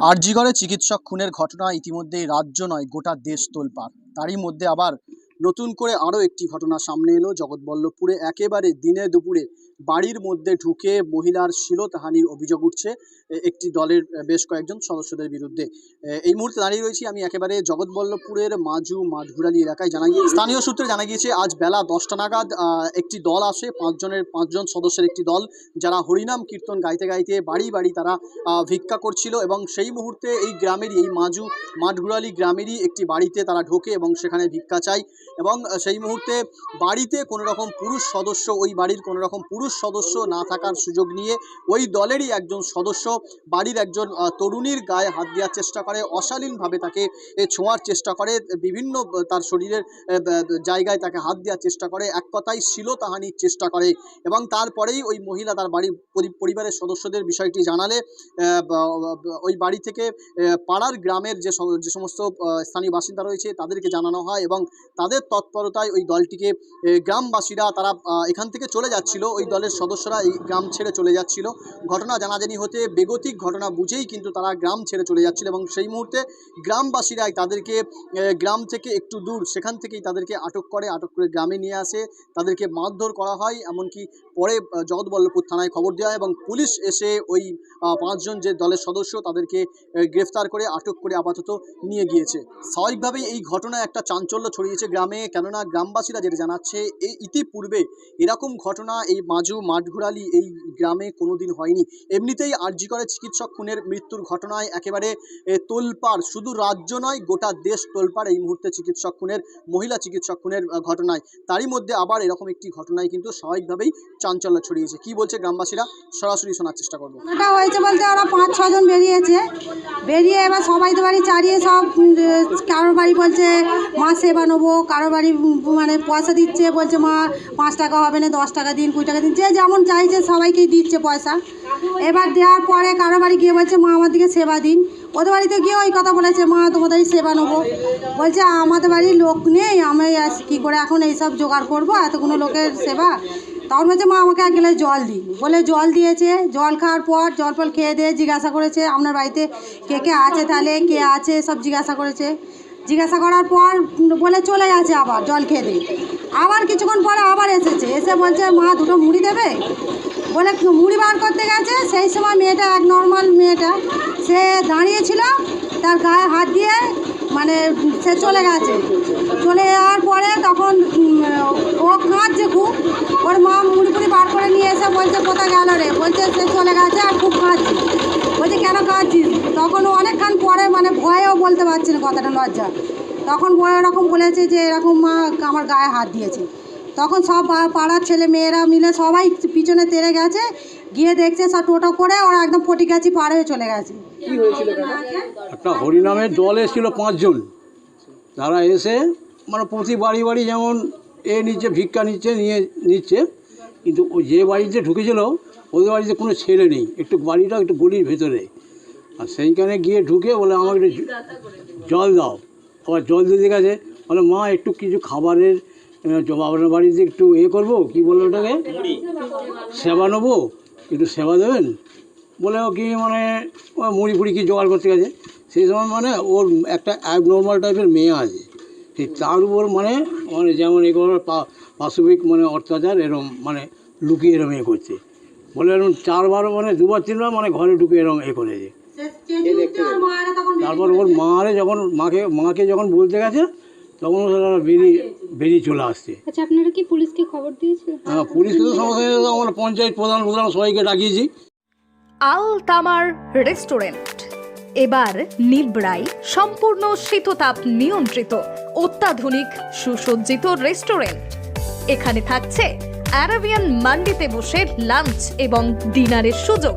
আরজিগড়ে চিকিৎসক খুনের ঘটনা ইতিমধ্যেই রাজ্য নয় গোটা দেশ তোলপাড়। তারই মধ্যে আবার নতুন করে আরও একটি ঘটনা সামনে এলো। জগৎবল্লভপুরে একেবারে দিনে দুপুরে বাড়ির মধ্যে ঢুকে মহিলার শিলতাহানির অভিযোগ উঠছে। একটি দলের বেশ কয়েকজন সদস্যদের বিরুদ্ধে। এই মুহূর্তে দাঁড়িয়ে রয়েছি আমি একেবারে জগৎবল্লভপুরের মাজু মাঠঘুরালি এলাকায় জানা গিয়ে স্থানীয় সূত্রে জানা গিয়েছে, আজ বেলা দশটা নাগাদ একটি দল আসে, পাঁচজনের, পাঁচজন সদস্যের একটি দল, যারা হরিনাম কীর্তন গাইতে গাইতে বাড়ি বাড়ি তারা ভিক্ষা করছিল এবং সেই মুহূর্তে এই গ্রামেরই, এই মাজু মাঠঘুরালি গ্রামেরই একটি বাড়িতে তারা ঢোকে এবং সেখানে ভিক্ষা চায়। এবং সেই মুহূর্তে বাড়িতে কোনো রকম পুরুষ সদস্য, ওই বাড়ির কোনো রকম পুরুষ সদস্য না থাকার সুযোগ নিয়ে ওই দলেরই একজন সদস্য বাড়ির একজন তরুণীর গায়ে হাত দেওয়ার চেষ্টা করে, অশালীনভাবে তাকে ছোঁয়ার চেষ্টা করে, বিভিন্ন তার শরীরের জায়গায় তাকে হাত দেওয়ার চেষ্টা করে, এক কথায় শিলতাহানির চেষ্টা করে এবং তারপরেই ওই মহিলা তার বাড়ির পরিবারের সদস্যদের বিষয়টি জানালে ওই বাড়ি থেকে পাড়ার গ্রামের যে যে সমস্ত স্থানীয় বাসিন্দা রয়েছে তাদেরকে জানানো হয় এবং তাদের তৎপরতায় ওই দলটিকে গ্রামবাসীরা তারা এখান থেকে চলে যাচ্ছিল। ওই দলের সদস্যরা এই গ্রাম ছেড়ে চলে যাচ্ছিল। ঘটনা জানাজানি হতে বেগতিক ঘটনা বুঝেই কিন্তু তারা গ্রাম ছেড়ে চলে যাচ্ছিল এবং সেই মুহূর্তে গ্রামবাসীরাই তাদেরকে গ্রাম থেকে একটু দূর, সেখান থেকেই তাদেরকে আটক করে আটক করে গ্রামে নিয়ে আসে। তাদেরকে মারধর করা হয়, এমনকি পরে জগৎবল্লভপুর থানায় খবর দেওয়া হয় এবং পুলিশ এসে ওই পাঁচজন যে দলের সদস্য তাদেরকে গ্রেফতার করে, আটক করে আপাতত নিয়ে গিয়েছে। স্বাভাবিকভাবেই এই ঘটনা একটা চাঞ্চল্য ছড়িয়েছে গ্রামে। কেননা গ্রামবাসীরা যেটা জানাচ্ছে এই ইতিপূর্বে এরকম ঘটনা এই মাজু মাঠঘুরালি এই গ্রামে কোনোদিন হয়নি। এমনিতেই আরজি করে চিকিৎসক খুনের মৃত্যুর ঘটনায় একেবারে তোলপাড়, শুধু রাজ্য নয়, গোটা দেশ তোলপাড় এই মুহূর্তে চিকিৎসক খুনের, মহিলা চিকিৎসক খুনের ঘটনায়। তারই মধ্যে আবার এরকম একটি ঘটনায় কিন্তু স্বাভাবিকভাবেই চাঞ্চল্য ছড়িয়েছে। কি বলছে গ্রামবাসীরা? সরাসরি শোনার চেষ্টা করব। এটা হয়েছে বলতে ওরা পাঁচ ছজন বেরিয়েছে। বেরিয়ে এবার সবাই তো বাড়ি চারিয়ে সব কারোর বাড়ি বলছে মা সেবা নেব, কারোর বাড়ি মানে পয়সা দিচ্ছে, বলছে, মা, পাঁচ টাকা হবে না, দশ টাকা দিন, কুড়ি টাকা দিন। যে যেমন চাইছে, সবাইকেই দিচ্ছে পয়সা। এবার দেওয়ার পরে কারও বাড়ি গিয়ে বলছে, মা, আমার দিকে সেবা দিন। ওদের বাড়িতে গিয়ে ওই কথা বলেছে, মা, তোমাদের সেবা নেব। বলছে, আমাদের বাড়ির লোক নেই, আমি কী করে এখন এইসব জোগাড় করব? এতগুলো লোকের সেবা? তখন বলছে, মা, আমাকে এক গ্লাস জল দিন। বলে জল দিয়েছে। জল খাওয়ার পর জল ফল খেয়ে দিয়ে জিজ্ঞাসা করেছে, আপনার বাড়িতে কে কে আছে তাহলে? কে আছে? সব জিজ্ঞাসা করেছে। জিজ্ঞাসা করার পর বলে চলে গেছে আবার, জল খেয়ে দিয়ে। আবার কিছুক্ষণ পরে আবার এসেছে। এসে বলছে, মা, দুটো মুড়ি দেবে? বলে মুড়ি বার করতে গেছে? সেই সময় মেয়েটা, এক নর্মাল মেয়েটা, সে দাঁড়িয়েছিল, তার গায়ে হাত দিয়ে মানে সে চলে গেছে। চলে যাওয়ার পরে তখন ও কাঁদছে খুব। ওর মা মুড়ি ফুড়ি বার করে নিয়ে এসে বলছে, কোথায় গেল রে? বলছে, সে চলে গেছে আর খুব কাঁদছে। বলছে, কেন কাঁদছিস? তখন অনেকক্ষণ পরে মানে ভয়েও বলতে পারছে না কথাটা লজ্জা। তখন ও এরকম বলেছে যে এরকম মা আমার গায়ে হাত দিয়েছে। তখন সব পা- পাড়ার ছেলে মেয়েরা মিলে সবাই পিছনে তেড়ে গেছে গিয়ে দেখছে সব টোটো করে ওরা একদম ফটিকাছি পার হয়ে চলে গেছে। একটা হরিনামের দল এসেছিল পাঁচজন। তারা এসে মানে প্রতি বাড়ি বাড়ি যেমন এ নিচ্ছে ভিক্ষা নিচ্ছে নিয়ে নিচ্ছে কিন্তু ওই যে বাড়িতে ঢুকেছিল ওদের বাড়িতে কোনো ছেলে নেই। একটু বাড়িটা একটু গলির ভেতরে। আর সেইখানে গিয়ে ঢুকে বলে আমাকে একটু জল দাও। আবার জল দিতে গেছে বলে, মা, একটু কিছু খাবারের আপনার বাড়িতে একটু এ করব, কি বলল ওটাকে? সেবা নেব, একটু সেবা দেবেন? বলে ও কি মানে মুড়ি ফুড়ি কি জোগাড় করতে গেছে? সেই সময় মানে ওর একটা নর্মাল টাইপের মেয়ে আছে। সেই তার উপর মানে মানে যেমন এগুলো পা- পাশবিক মানে অত্যাচার এরম মানে লুকিয়ে এরম এ করছে। বলে এরম চারবার মানে দুবার, তিনবার মানে ঘরে ঢুকে এরম এ করেছে। তারপর ওর মারে যখন মাকে মাকে যখন বলতে গেছে তখন ওরা বেরিয়ে বেরিয়ে চলে আসছে। আচ্ছা আপনারা কি পুলিশকে খবর দিয়েছিলেন হ্যাঁ পুলিশকে তো সমস্যা তো আমরা পঞ্চায়েত প্রধান প্রধান সবাইকে ডাকিয়েছি। আল তামার রেস্টুরেন্ট। এবার নিবড়াই সম্পূর্ণ শীততাপ নিয়ন্ত্রিত অত্যাধুনিক সুসজ্জিত রেস্টুরেন্ট। এখানে থাকছে অ্যারাবিয়ান মান্ডিতে বসে লাঞ্চ এবং ডিনারের সুযোগ।